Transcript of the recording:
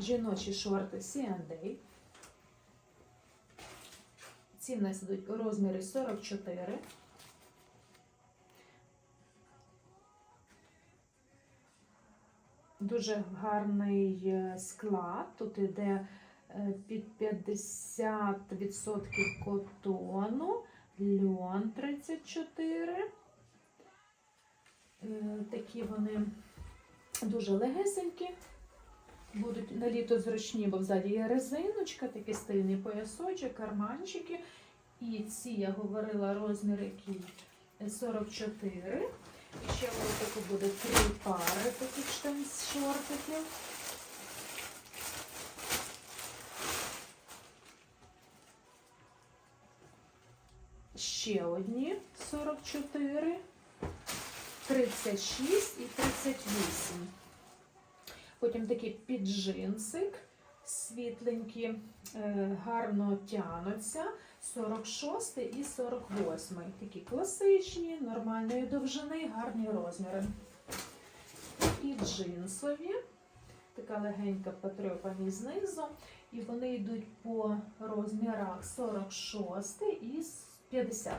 жіночі шорти C&A. Ці в нас йдуть у розмірі 44. Дуже гарний е, склад. Тут іде е, під 50% котону, льон 34. Е, Такі вони дуже легесенькі. На літо зручні, бо взаді є резиночка, такий стильний поясочок, карманчики. І ці, я говорила, розмір який 44. І ще таку буде три пари таких штан шортиків. Ще одні 44, 36 і 38. Потім такий піджинсик, світленькі, е, гарно тянуться. 46 і 48. Такі класичні, нормальної довжини, гарні розміри. І джинсові, така легенька потрьопані знизу. І вони йдуть по розмірах 46 і 50.